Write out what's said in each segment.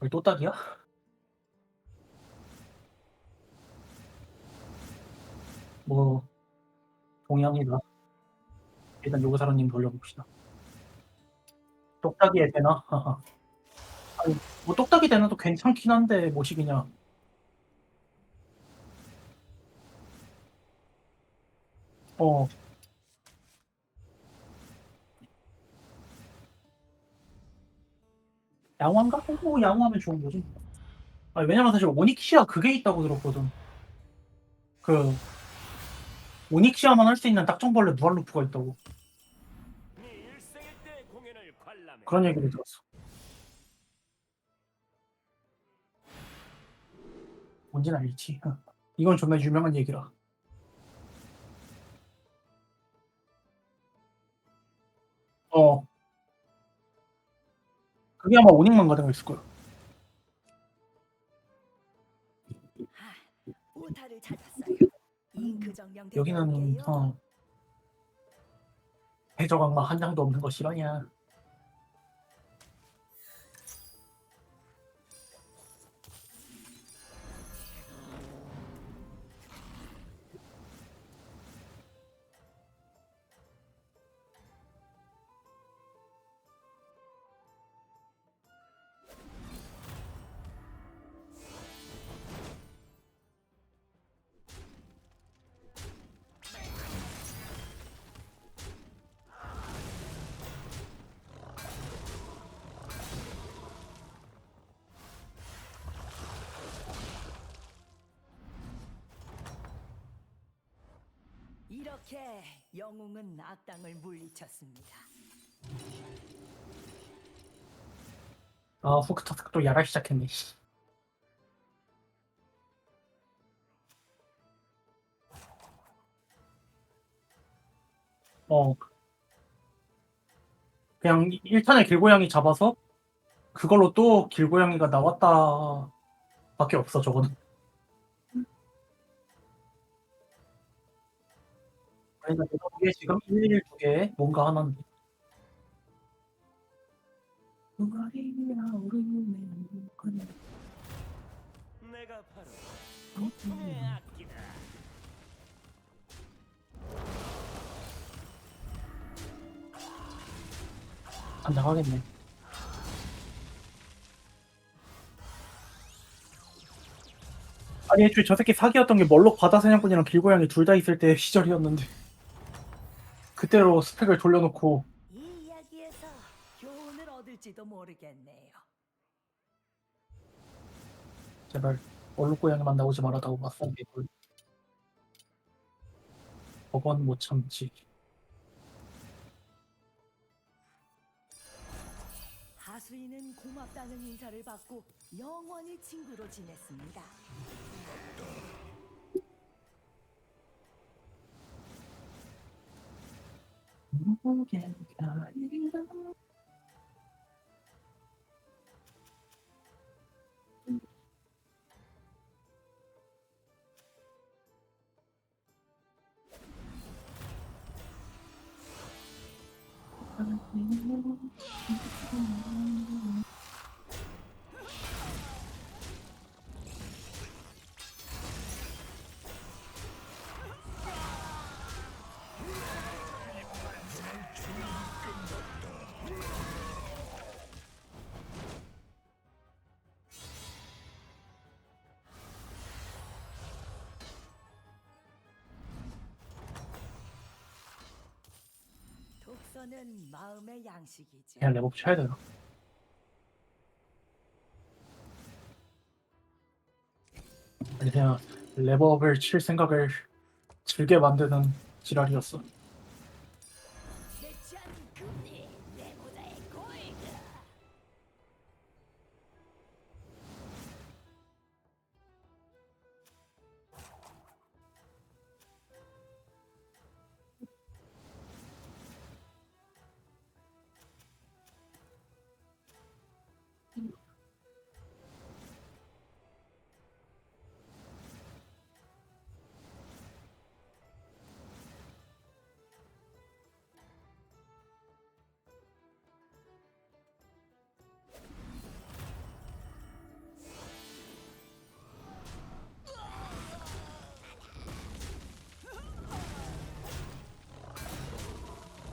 여기 또 딱이야? 뭐 동의합니다. 일단 요구사로님 돌려봅시다. 똑딱이에 되나? 아니 뭐 똑딱이 되나도 괜찮긴 한데 뭐시기냐. 어. 양호한가? 오, 양호하면 좋은 거지. 아니, 왜냐면 사실 오닉시아 그게 있다고 들었거든. 그 오닉시아만 할 수 있는 딱정벌레 무한루프가 있다고. 그런 얘기를 들었어. 뭔지는 알지. 어. 이건 정말 유명한 얘기라. 어. 그게 아마 오닉만. 오타를 찾았어요. 잉크 정령 여기는. 어. 해적악마 한 장도 없는 거 싫어냐? 이렇게 영웅은 악당을 물리쳤습니다. 아 후크타스크 또 야라 시작했네. 씨. 어. 그냥 1탄에 길고양이 잡아서 그걸로 또 길고양이가 나왔다 밖에 없어 저거는. 내가 보기에 지금 1, 2개 뭔가 하나인데. 내가 바로 고통의 악기다. 안 나가겠네. 아니 애초에 저 새끼 사기였던 게 멀록 바다 사냥꾼이랑 길고양이 둘 다 있을 때 시절이었는데 그때로 스펙을 돌려놓고 이 이야기에서 교훈을 얻을지도 모르겠네요. 제발 멀록 고양이만 나오지 말아다고 맞선 개꿀 법원 못 참지 하수인은 고맙다는 인사를 받고 영원히 친구로 지냈습니다. もげない 서는 마음의 양식이죠. 그냥 레벨 쳐야 돼요 아니 그냥 레버업을 칠 생각을 즐게 만드는 지랄이었어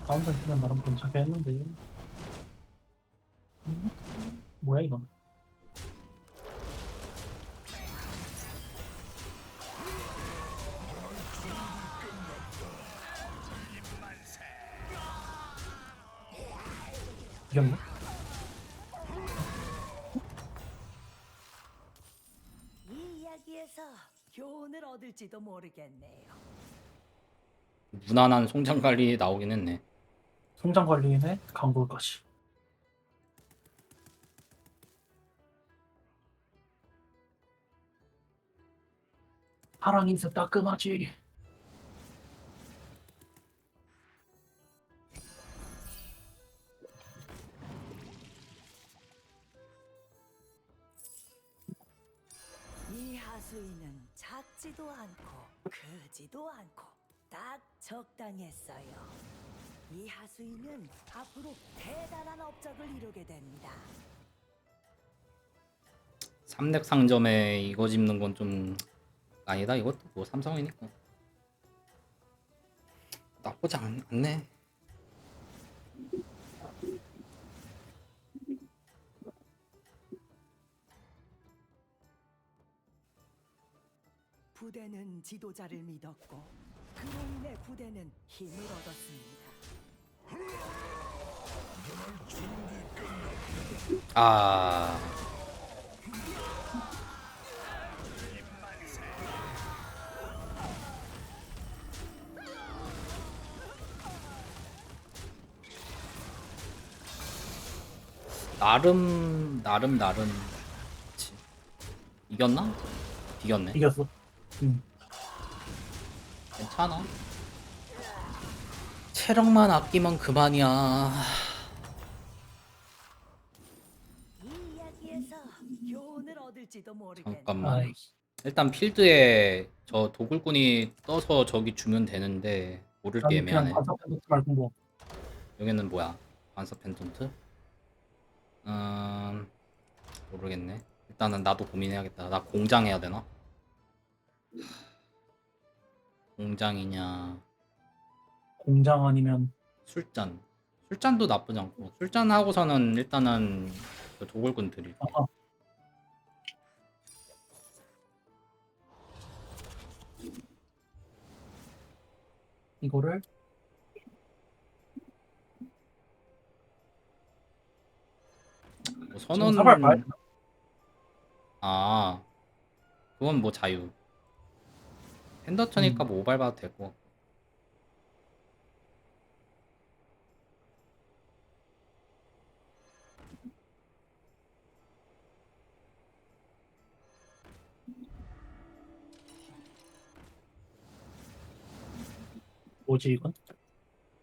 다음 번 쓰면 나름 괜찮게 했는데. 음? 뭐야 이건? 이겼나? 이 이야기에서 교훈을 얻을지도 모르겠네요. 무난한 송장 관리 나오긴 했네. 성장 관리인의 강골까지. 사랑이 있어 따끔하지. 이 하수인은 작지도 않고 크지도 않고 딱 적당했어요. 이 하수인은 앞으로 대단한 업적을 이루게 됩니다. 삼렉 상점에 이거 집는 건 좀 아니다. 이것도 뭐 삼성이니까 나쁘지 않, 않네. 부대는 지도자를 믿었고 그로 인해 부대는 힘을 얻었습니다. 아 나름 나름 나름 그치. 이겼나? 이겼네. 이겼어. 응. 괜찮아. 체력만 아끼면 그만이야. 잠깐만. 일단 필드에 저 도굴꾼이 떠서 저기 주면 되는데 모를 게 애매하네. 반사 뭐 여기는 뭐야? 반서 펜턴트? 음 모르겠네. 일단은 나도 고민해야겠다. 나 공장 해야 되나? 공장이냐 공장 아니면 술잔? 술잔도 나쁘지 않고 술잔 하고서는 일단은 그 도굴꾼 드릴게. 아마 이거를 뭐 지금 선언 사발 봐야 되나? 아 그건 뭐 자유. 핸더터니까 음. 뭐 오발 봐도 되고. 뭐지 이건?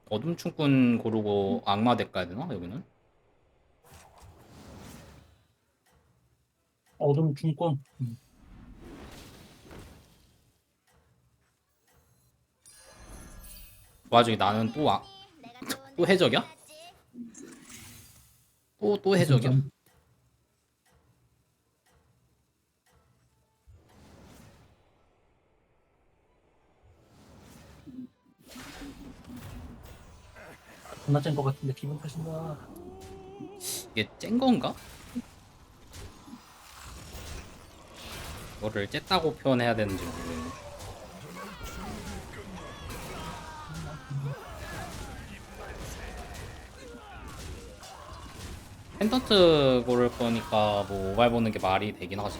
어둠 춤꾼 고르고 악마 덱 가야 되나 여기는? 어둠 중권. 음. 그 와중에 나는 또 아, 또 해적이야? 또 또 해적이야? 존나 짠것 같은데 기분 탓인가? 이게 짠 건가? 이거를 쨌다고 표현해야 되는지 모르겠네. 펜던트 고를 거니까 뭐 오발 보는 게 말이 되긴 하지.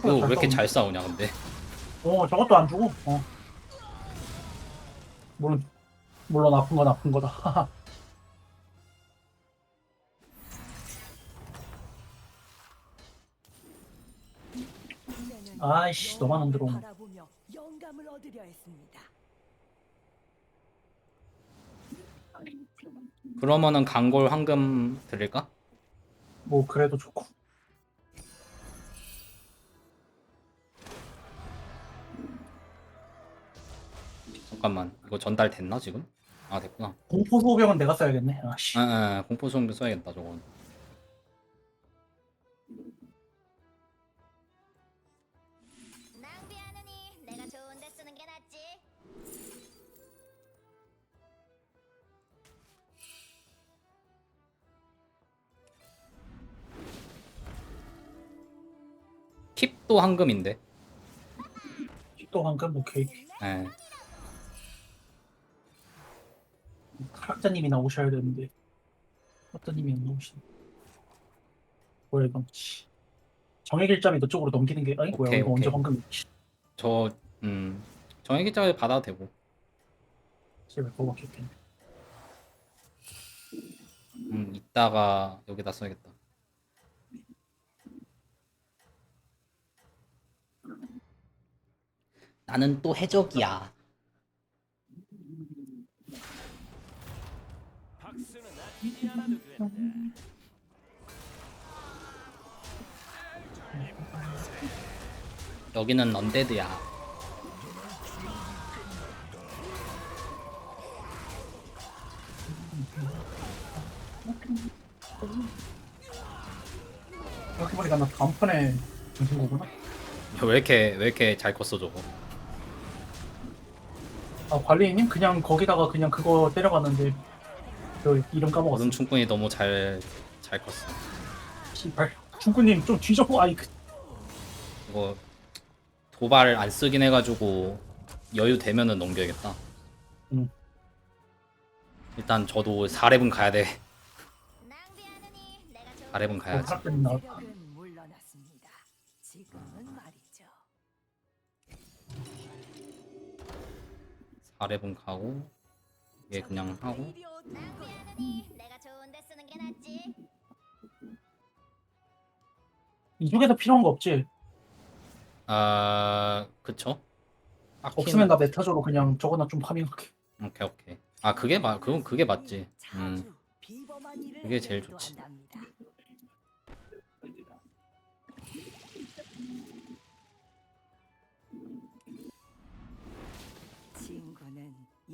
생각보다 이거 왜 이렇게 싸우네. 잘 싸우냐 근데. 어 저것도 안 주고. 어. 물론 물론 아픈 건 아픈 거다. 아이씨, 너만 안 들어오네. 바라보며 영감을 얻으려 했습니다. 그러면은 강골 황금 드릴까? 뭐 그래도 좋고. 잠깐만 이거 전달 됐나 지금? 아 됐구나. 공포 소병은 내가 써야겠네. 아씨. 아, 아, 아 공포 수용도 써야겠다 저건. 킵도 황금인데. 또 한금 오케이. 예. 학자님이 나오셔야 되는데 학자님이 안 나오시네. 뭐야 이건 씨. 정의 길잡이 너쪽으로 넘기는 게 아니 뭐야 오케이, 이거 언제 오케이. 방금 저 음. 정액기장을 받아도 되고. 제발 그거 막혔겠네. 음, 이따가 여기다 써야겠다. 나는 또 해적이야. 박수는 아끼지 않아도 된다. 여기는 언데드야. 생각해보니까 나 다음 판에 무슨 거구나. 왜 이렇게 왜 이렇게 잘 컸어 저거? 아 관리인님 그냥 거기다가 그냥 그거 때려갔는데 그 이름 까먹었어. 어둠 충분히 너무 잘 잘 컸어. 씨발 중구님 좀 뒤져보 아이 그 이거 도발 안 쓰긴 해가지고 여유 되면은 넘겨야겠다. 응. 일단 저도 4렙은 가야 돼. 낭비하느니 내가 좋은 4렙은 가야지. 사람들이 나 세력은 물러났습니다. 지금은 말이죠. 4렙은 가고 얘 그냥 하고 낭비하느니 내가 좋은데 쓰는 게 낫지. 이쪽에서 필요한 거 없지? 아 그쵸? 없으면 나 메타저로 그냥 저거나 좀 파밍할게. 오케이 오케이. 아 그게 맞 그건 그게 맞지. 음. 그게 제일 좋지.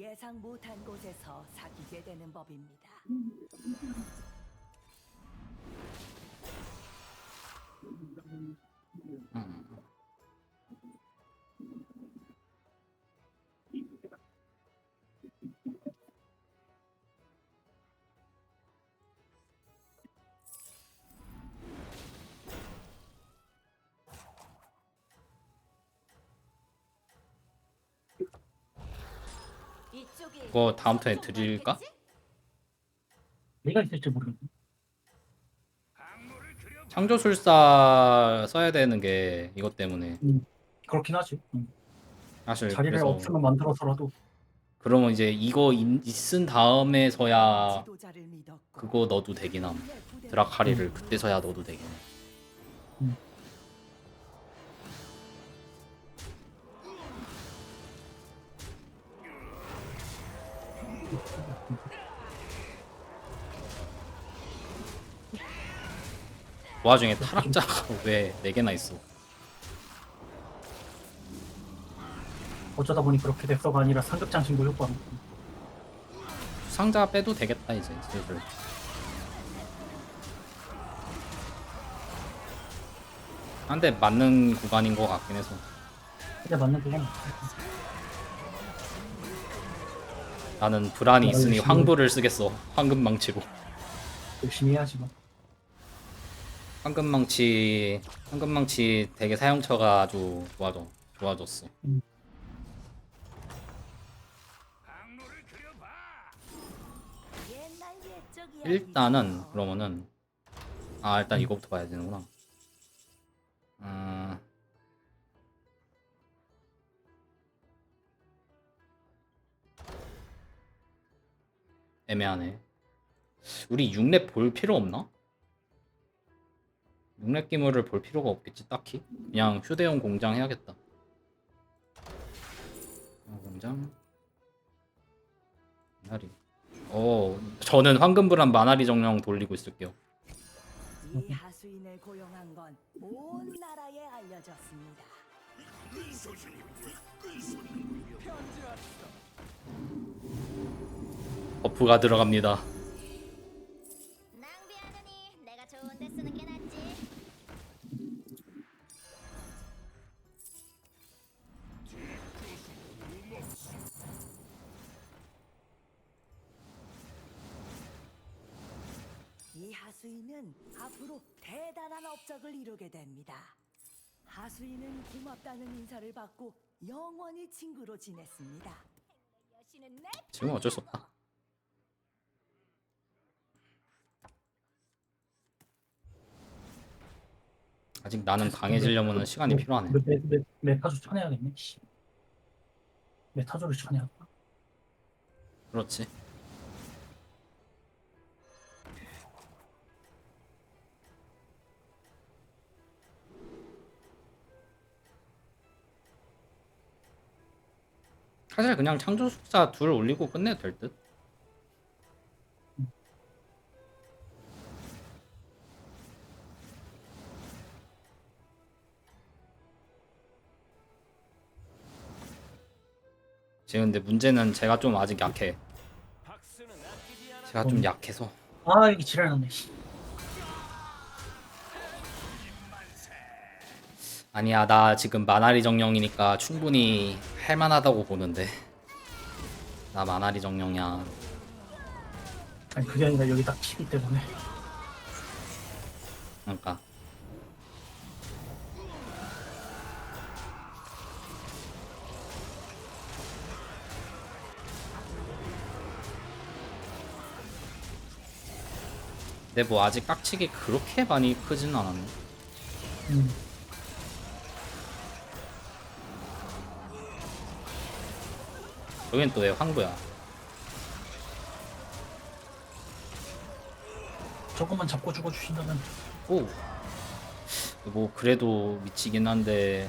예상 못한 곳에서 사귀게 되는 법입니다. 그거 다음 턴에 드릴까? 내가 있을지 모르겠네. 창조술사 써야 되는 게 이것 때문에 그렇긴 하지. 응. 사실 자리를 네, 그래서 없으면 만들어서라도 그러면 이제 이거 있- 있은 다음에서야 그거 넣어도 되긴 함. 드라카리를 그때서야 넣어도 되긴 해. 그 와중에 타락자가 왜 4개나 있어? 어쩌다 보니 그렇게 됐어가 아니라 상급장 신고 효과로. 상자 빼도 되겠다 이제 슬슬. 한대 맞는 구간인 것 같긴 해서 근데 맞는 그건 나는 불안이 있으니 열심히. 황부를 쓰겠어 황금망치로 열심히 해야지 뭐. 황금망치 황금망치 되게 사용처가 아주 좋아져 좋아졌어 옛적이야. 일단은 그러면은 아 일단 이거부터 봐야 되는구나 음... 애매하네. 우리 6렙 볼 필요 없나? 6렙 기물을 볼 필요가 없겠지 딱히. 그냥 휴대용 공장 해야겠다. 어, 공장? 나리. 어, 저는 황금불안 마나리 정령 돌리고 있을게요. 이 하수인을 고용한 건 온 나라에 알려졌습니다. 버프가 들어갑니다. 낭비하느니 내가 좋은 데 쓰는 게 낫지. 이 하수인은 앞으로 대단한 업적을 이루게 됩니다. 하수인은 고맙다는 인사를 받고 영원히 친구로 지냈습니다. 여신은 내 지금 어쩔 수 없다. 아직 나는 강해지려면 시간이 필요하네. 메, 메, 메, 메타조 쳐내야겠네. 씨. 메타조를 쳐내야 그렇지. 사실 그냥 창조 숙사 둘 올리고 끝내도 될 듯. 지금 근데 문제는 제가 좀 아직 약해. 제가 좀 약해서 아 이게 지랄났네. 씨. 아니야 나 지금 마나리 정령이니까 충분히 할만하다고 보는데 나 마나리 정령이야 아니 그게 아니라 여기 딱 TV 때문에. 그러니까 근데 뭐 아직 깍치기 그렇게 많이 크진 않았네 음. 여긴 또 왜 황부야 저것만 잡고 죽어주신다면 오. 뭐 그래도 미치긴 한데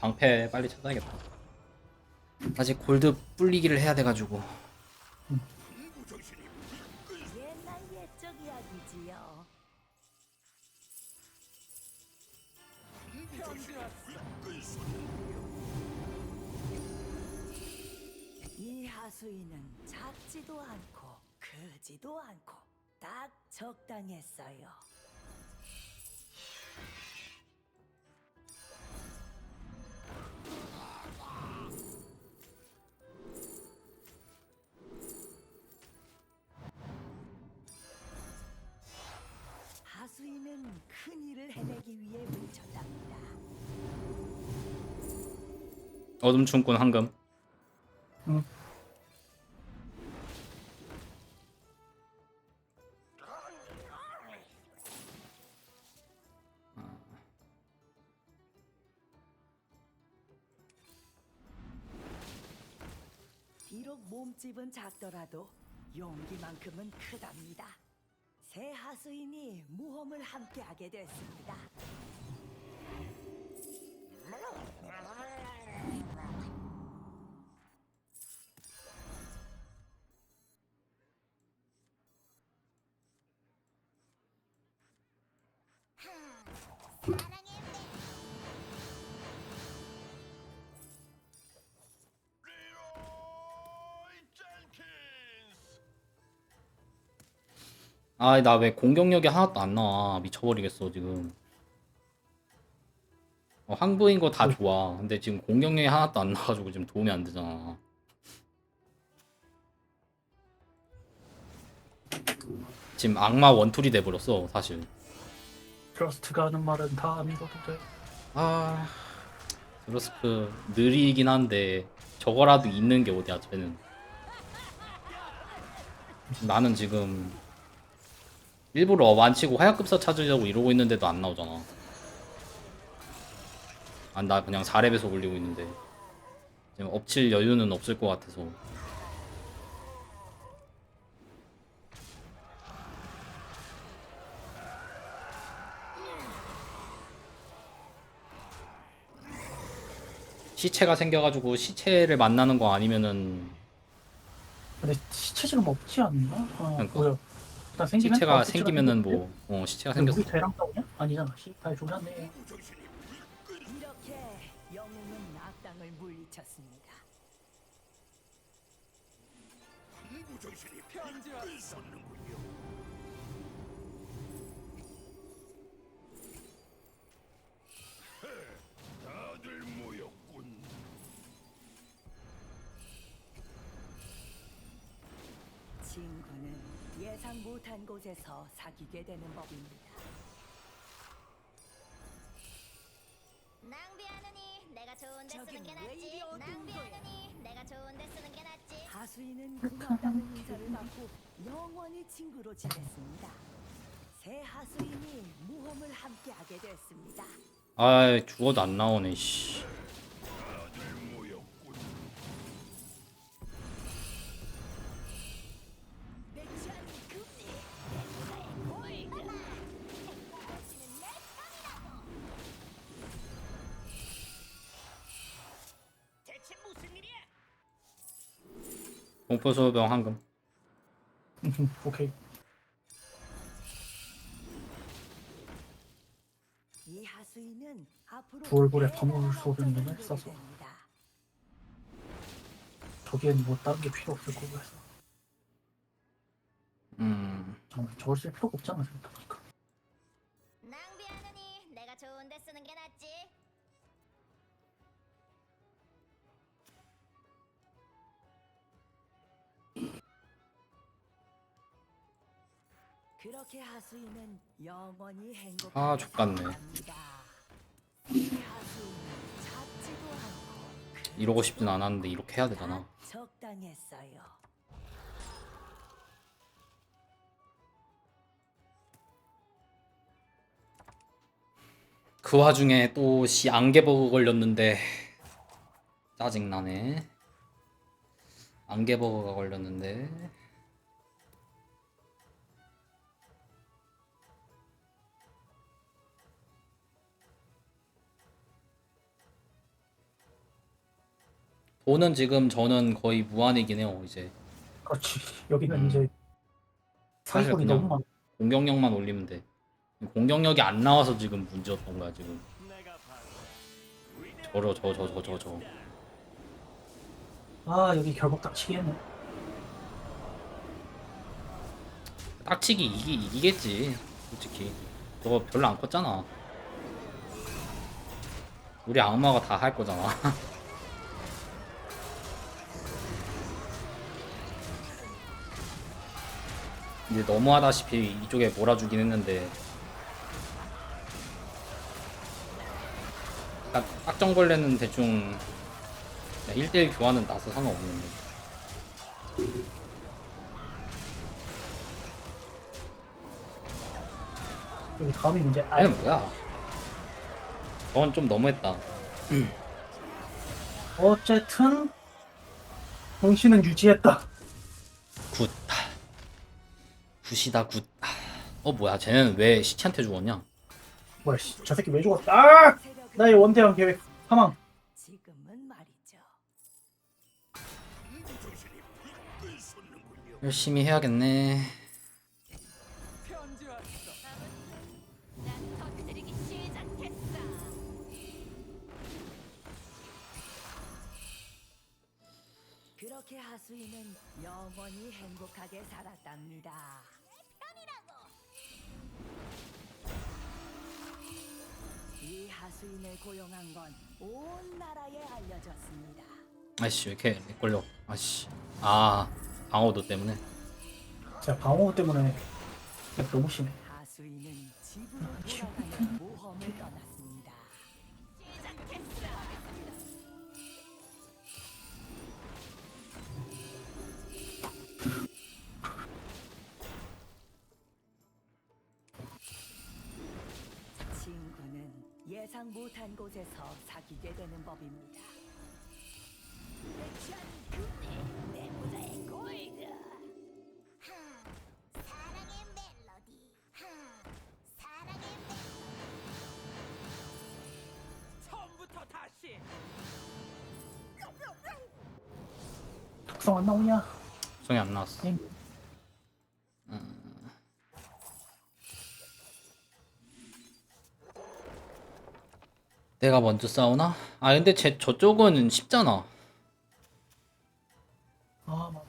방패 빨리 찾아야겠다. 아직 골드 불리기를 해야 돼가지고 옛 이 하수인은 작지도 않고 크지도 않고 딱 적당했어요. 하수인은 큰 일을 해내기 위해 뭉쳤답니다. 어둠 춤꾼 황금. 응. 비록 몸집은 작더라도 용기만큼은 크답니다. 새 하수인이 모험을 함께하게 됐습니다. 아 나 왜 공격력이 하나도 안 나와 미쳐버리겠어 지금. 어, 황부인 거 다 좋아. 근데 지금 공격력이 하나도 안 나가지고 지금 도움이 안 되잖아. 지금 악마 원툴이 돼버렸어 사실. 트러스트가 하는 말은 다 믿어도 돼. 아 브로스크 느리긴 한데 저거라도 있는 게 어디야 쟤는 나는 지금 일부러 완치고 하야급사 찾으려고 이러고 있는데도 안 나오잖아 아, 나 그냥 4렙에서 올리고 있는데 지금 엎칠 여유는 없을 것 같아서 시체가 생겨가지고 시체를 만나는 거 아니면은 근데 시체 지금 없지 않나? 어, 그러니까. 뭐야. 일단 생기면 시체가 어, 생기면은? 뭐 어, 시체가 생겼어 우리 대랑 싸우냐? 아니잖아. 씨, 다 조졌네. 이렇게 영웅은 악당을 물리쳤습니다. 다들 모였군. 친구는 예상 못한 곳에서 사귀게 되는 법입니다. 쓰는 게 저긴 왜 이리 낫지. 어두운 거야? 낭비하느니 내가 좋은 데 쓰는 게 낫지. 하수인은 고맙다는 인사를 받고 영원히 친구로 지냈습니다. 새 하수인이 모험을 함께하게 됐습니다. 아 죽어도 안 나오네 씨 공포 소병 황금 오케이. 이 하수인은 앞으로 두 얼굴에 쏘는 놈을 전도가 써서. 저기엔 뭐 다른 게 필요 없을 거고 해서. 음 정말 저걸 쓸 필요가 없잖아 생각해보니까. 그렇게 하수인은 영원히 행복하게 아, 족같네. 이 않고 이러고 싶진 않았는데 이렇게 해야 되잖아 다 적당했어요. 그 와중에 또 씨 안개버그 걸렸는데 짜증나네 안개버그가 걸렸는데 돈은 지금 저는 거의 무한이긴 해요 이제 그렇지. 여기는 음. 이제 사실 그냥 너무 많아. 공격력만 올리면 돼 공격력이 안 나와서 지금 문제였던 거야 지금 저러 저 저 저 저 저 아 여기 결국 딱 치겠네. 딱치기 이기, 이기겠지 솔직히 저거 별로 안 컸잖아 우리 악마가 다 할 거잖아 이제 너무하다시피 이쪽에 몰아주긴 했는데 딱 딱정벌레는 대충 1대1 교환은 나서 상관없는데 여기 다음이 문제. 아, 아니 뭐야 저건 좀 너무했다 어쨌든 정신은 유지했다. 굿 굿이다 굿어 뭐야 쟤는 왜 시체한테 죽었냐 뭐야, 씨, 저 새끼 왜 죽었어? 아! 나의 원대한 계획 사망. 지금은 말이죠. 열심히 해야겠네 난 터뜨리기 시작했어. 그렇게 하수인은 영원히 행복하게 살았답니다. 이 하수인을 고용한 건 온 나라에 알려졌습니다. 아이씨 왜 이렇게 렉 걸려 아씨 아 방어도 때문에 제가 방어 때문에 너무 심해. 못한 곳에서 사귀게 되는 법입니다. 내치한 금리 내부자의 골드. 하, 사랑의 멜로디. 하, 사랑의 멜로디. 처음부터 다시 특성 안 나오냐? 성이 안 나왔어 응. 음. 내가 먼저 싸우나? 아 근데 제 저쪽은 쉽잖아. 아, 맞아.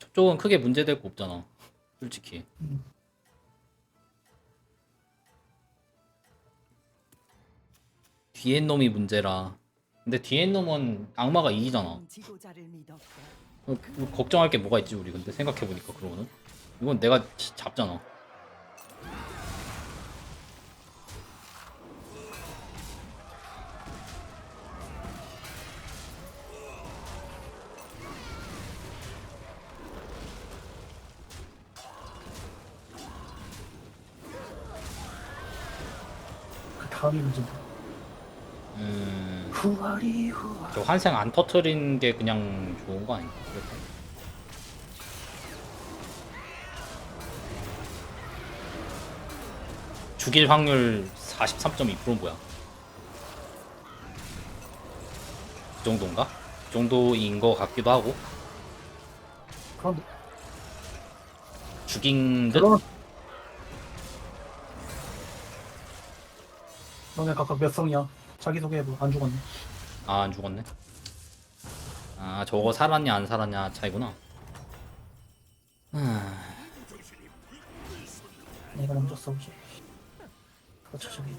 저쪽은 크게 문제될 거 없잖아 솔직히. 음. 뒤엔 놈이 문제라. 근데 뒤엔 놈은 악마가 이기잖아. 지도자를 어, 뭐 걱정할 게 뭐가 있지 우리 근데? 생각해보니까 그러고는 이건 내가 지- 잡잖아 다음이 문제. 음, 후아리 후아. 저 환생 안 터트린 게 그냥 좋은 거 아닌가? 그럴까? 죽일 확률 43.2% 뭐야? 그 정도인가? 그 정도인 거 같기도 하고 그런데 죽인 듯? 그런 너네 각각 몇 성이야? 자기 소개해봐. 안 죽었네. 아, 안 죽었네. 아, 저거 살았냐 안 살았냐 차이구나. 아, 내가 먼저 싸우지. 그렇죠 저기.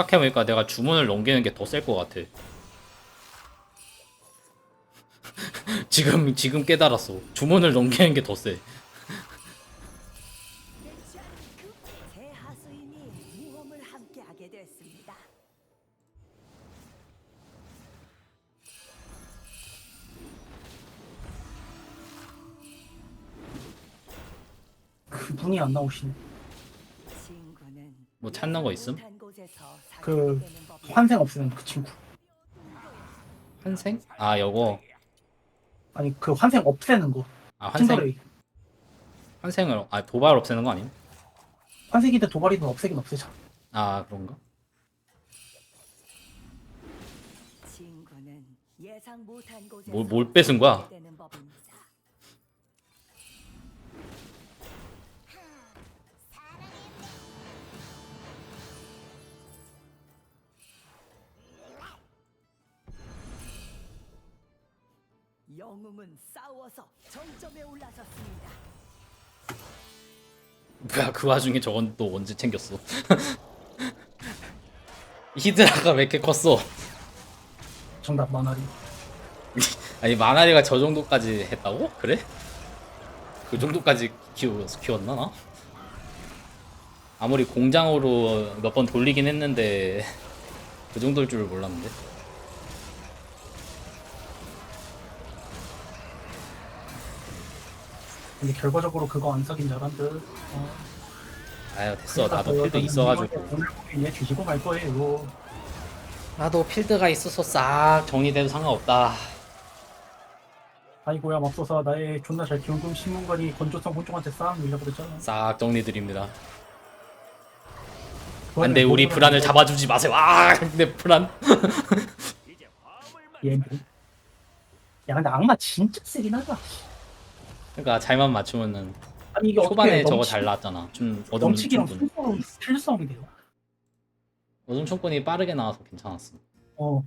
생각해보니까 내가 주문을 넘기는 게 더 셀 것 같아. 지금 지금 깨달았어. 주문을 넘기는 게 더 세. 새 하수인이 모험을 함께하게 됐습니다. 그분이 안 나오시네. 친구는 뭐 찾는 거 있음? 못한 그 법입니다. 환생 없으면 그 친구. 환생? 아, 요거. 아니 그 환생 없애는 거. 아, 환생. 환생을 아, 도발 없애는 거 아님? 환생이든 도발이든 없애긴 없애자. 아, 그런가? 뭘- 뭘 뺏은 거야? 영웅은 싸워서 정점에 올라섰습니다. 뭐야, 그 와중에 저건 또 언제 챙겼어? 히드라가 왜 이렇게 컸어? 정답 마나리. 아니 마나리가 저 정도까지 했다고? 그래? 그 정도까지 키우, 키웠나 나? 아무리 공장으로 몇 번 돌리긴 했는데 그 정도일 줄 몰랐는데 근데 결과적으로 그거 안 사긴 잘한 듯. 어. 아유 됐어 나도 필드 있어가지고 오늘 얘 뒤지고 말 거예요. 나도 필드가 있어서 싹 정리돼도 상관없다 아이고야 맙소사 나의 존나 잘 키운 금 신문관이 건조성 혼종한테 싹 밀려버렸잖아. 싹 정리드립니다 안돼 우리 불안을 뭐- 잡아주지 마세요 아내 불안 이제 화음을 얘 뭐. 야 근데 악마 진짜 세긴 하다. 그러니까 잘만 맞추면은 아니 이게 초반에 어떻게 저거 넘치- 잘 나왔잖아. 좀 어둠 넘치기랑 필성이 돼요. 어둠 충분히 빠르게 나와서 괜찮았어. 어